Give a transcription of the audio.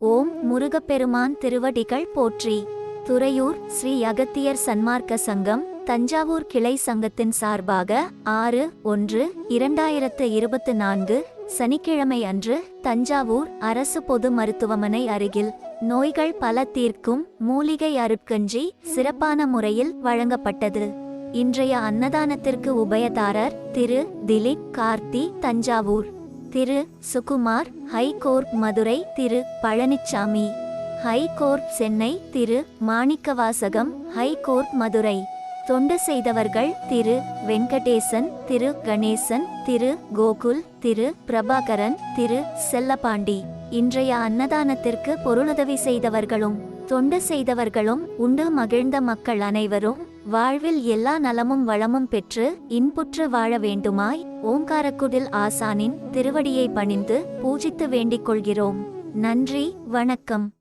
ஓம் முருகப்பெருமான் திருவடிகள் போற்றி. துறையூர் ஸ்ரீ அகத்தியர் சன்மார்க்க சங்கம் தஞ்சாவூர் கிளை சங்கத்தின் சார்பாக ஆறு ஒன்று இரண்டாயிரத்து இருபத்து நான்கு சனிக்கிழமை அன்று தஞ்சாவூர் அரசு பொது மருத்துவமனை அருகில் நோய்கள் பல தீர்க்கும் மூலிகை அருட்கஞ்சி சிறப்பான முறையில் வழங்கப்பட்டது. இன்றைய அன்னதானத்திற்கு உபயதாரர் Thiru Dileep Karthi Thanjavur. Thiru Sukumar high court Madurai Thiru Palanichamy high court Chennai Thiru Manickavasagam high court Madurai. தொண்டு செய்தவர்கள் திரு வெங்கடேசன் திரு கணேசன் திரு கோகுல் திரு பிரபாகரன் திரு செல்லபாண்டி இன்றைய அன்னதானத்திற்கு பொருளுதவி செய்தவர்களும் தொண்டு செய்தவர்களும் உண்டு மகிழ்ந்த மக்கள் அனைவரும் வாழ்வில் எல்லா நலமும் வளமும் பெற்று இன்புற்று வாழ வேண்டுமாய் ஓங்காரக்குடில் ஆசானின் திருவடியை பணிந்து பூஜித்து வேண்டிக் கொள்கிறோம். நன்றி வணக்கம்.